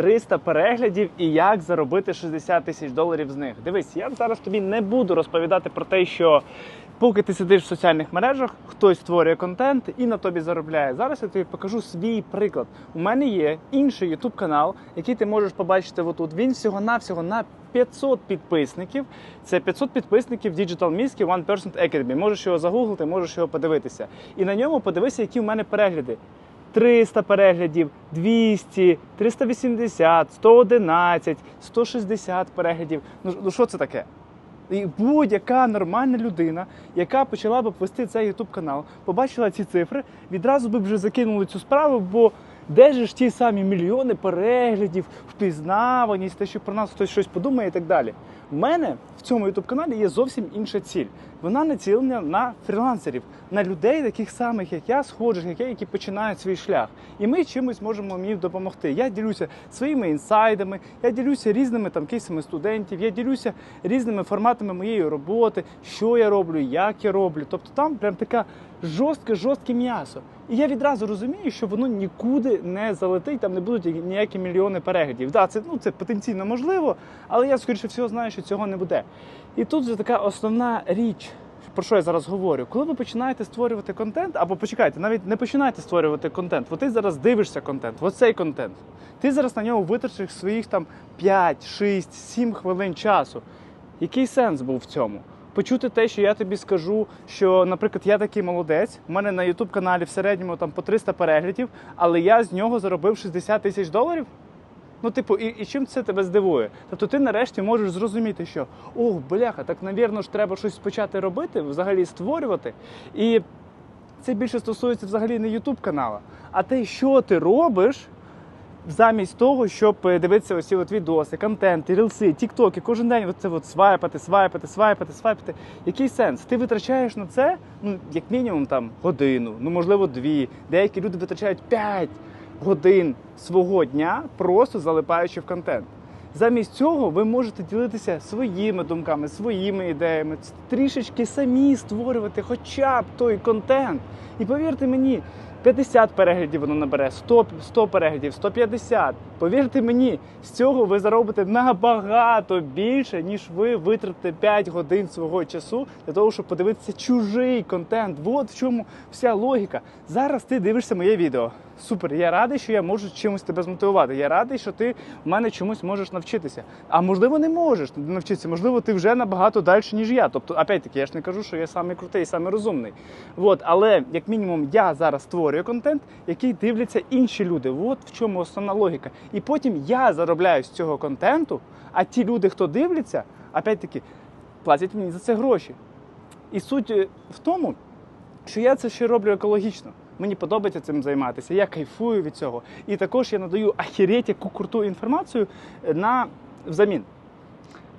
300 переглядів і як заробити 60 тисяч доларів з них. Дивись, я зараз тобі не буду розповідати про те, що поки ти сидиш в соціальних мережах, хтось створює контент і на тобі заробляє. Зараз я тобі покажу свій приклад. У мене є інший YouTube канал, який ти можеш побачити отут. Він всього-навсього на 500 підписників. Це 500 підписників Digital Miski One Percent Academy. Можеш його загуглити, можеш його подивитися. І на ньому подивися, які в мене перегляди. 300 переглядів, 200, 380, 111, 160 переглядів. Ну ну що це таке? І будь-яка нормальна людина, яка почала б вести цей YouTube канал, побачила ці цифри, відразу би вже закинули цю справу, бо де ж ті самі мільйони переглядів, впізнаваність, те, що про нас хтось щось подумає і так далі. У мене в цьому YouTube каналі є зовсім інша ціль. Вона націлена на фрілансерів, на людей, таких самих, як я, схожих, як я, які починають свій шлях. І ми чимось можемо їм допомогти. Я ділюся своїми інсайдами, я ділюся різними там кейсами студентів, я ділюся різними форматами моєї роботи, що я роблю, як я роблю. Тобто там прям така жорстке, жорстке м'ясо. І я відразу розумію, що воно нікуди не залетить, там не будуть ніякі мільйони переглядів. Да, це ну це потенційно можливо, але я скоріше всього знаю, що цього не буде. І тут вже така основна річ. Про що я зараз говорю? Коли ви починаєте створювати контент, або почекайте, навіть не починаєте створювати контент, бо ти зараз дивишся контент, оцей контент. Ти зараз на нього витратиш своїх там 5, 6, 7 хвилин часу. Який сенс був в цьому? Почути те, що я тобі скажу, що, наприклад, я такий молодець, у мене на YouTube каналі в середньому там по 300 переглядів, але я з нього заробив 60 тисяч доларів. Ну, типу, і, і чим це тебе здивує? Тобто ти нарешті можеш зрозуміти, що ох, бляха, так навірно ж треба щось почати робити, взагалі створювати. І це більше стосується взагалі не YouTube канала, а те, що ти робиш. Замість того, щоб е, дивитися усі от відоси, контенти, рілси, тіктоки, кожен день от це от свайпати, свайпати, свайпати, свайпати. Який сенс? Ти витрачаєш на це, ну, як мінімум, там годину, ну можливо, дві. Деякі люди витрачають 5 годин свого дня, просто залипаючи в контент. Замість цього ви можете ділитися своїми думками, своїми ідеями, трішечки самі створювати хоча б той контент. І повірте мені, 50 переглядів воно набере, 100, 100 переглядів, 150. Повірте мені, з цього ви заробите набагато більше, ніж ви витратите 5 годин свого часу для того, щоб подивитися чужий контент. От в чому вся логіка. Зараз ти дивишся моє відео. Супер, я радий, що я можу чимось тебе змотивувати. Я радий, що ти в мене чомусь можеш навчитися. А можливо, не можеш навчитися. Можливо, ти вже набагато далі, ніж я. Тобто, опять-таки, я ж не кажу, що я самий крутий, самий розумний. От, але як мінімум, я зараз створюю контент, який дивляться інші люди. От в чому основна логіка. І потім я заробляю з цього контенту, а ті люди, хто дивляться, опять-таки, платять мені за це гроші. І суть е, в тому, що я це ще роблю екологічно. Мені подобається цим займатися, я кайфую від цього. І також я надаю ахіреть яку круту інформацію на взамін.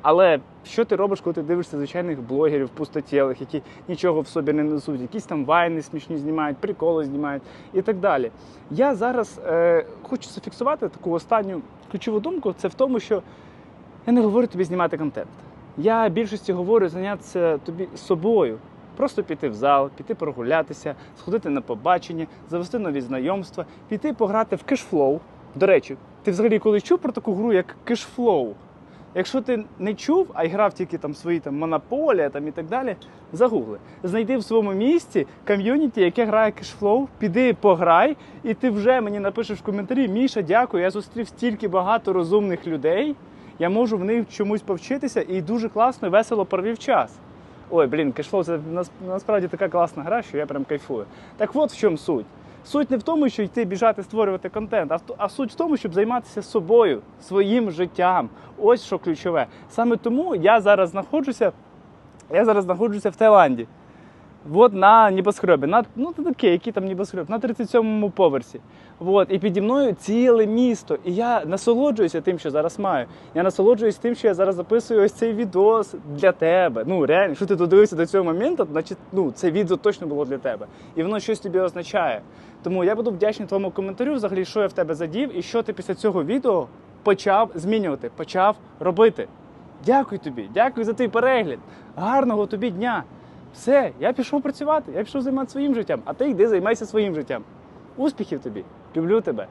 Але що ти робиш, коли ти дивишся звичайних блогерів, пустотілих, які нічого в собі не несуть, якісь там вайни смішні знімають, приколи знімають і так далі. Я зараз е, хочу зафіксувати таку останню ключову думку: це в тому, що я не говорю тобі знімати контент. Я більшості говорю зайнятися тобі собою. Просто піти в зал, піти прогулятися, сходити на побачення, завести нові знайомства, піти пограти в кешфлоу. До речі, ти взагалі колись чув про таку гру, як кешфлоу? Якщо ти не чув, а грав тільки там свої там монополія там і так далі, загугли. Знайди в своєму місті ком'юніті, яке грає кешфлоу, піди пограй, і ти вже мені напишеш в коментарі: Міша, дякую, я зустрів стільки багато розумних людей. Я можу в них чомусь повчитися і дуже класно і весело провів час. Ой, блін, кешфлоу це насправді така класна гра, що я прям кайфую. Так от в чому суть. Суть не в тому, що йти біжати створювати контент, а, а суть в тому, щоб займатися собою, своїм життям. Ось що ключове. Саме тому я зараз знаходжуся, я зараз знаходжуся в Таїланді. От на небоскребі, на ну таке, який там небоскреб, на 37-му поверсі. От, і піді мною ціле місто. І я насолоджуюся тим, що зараз маю. Я насолоджуюсь тим, що я зараз записую ось цей відос для тебе. Ну реально, якщо ти додивився до цього моменту, значить ну це відео точно було для тебе. І воно щось тобі означає. Тому я буду вдячний твоєму коментарю, взагалі, що я в тебе задів, і що ти після цього відео почав змінювати, почав робити. Дякую тобі, дякую за твій перегляд. Гарного тобі дня. Все, я пішов працювати, я пішов займатися своїм життям, а ти йди займайся своїм життям. Успіхів тобі! Люблю тебе!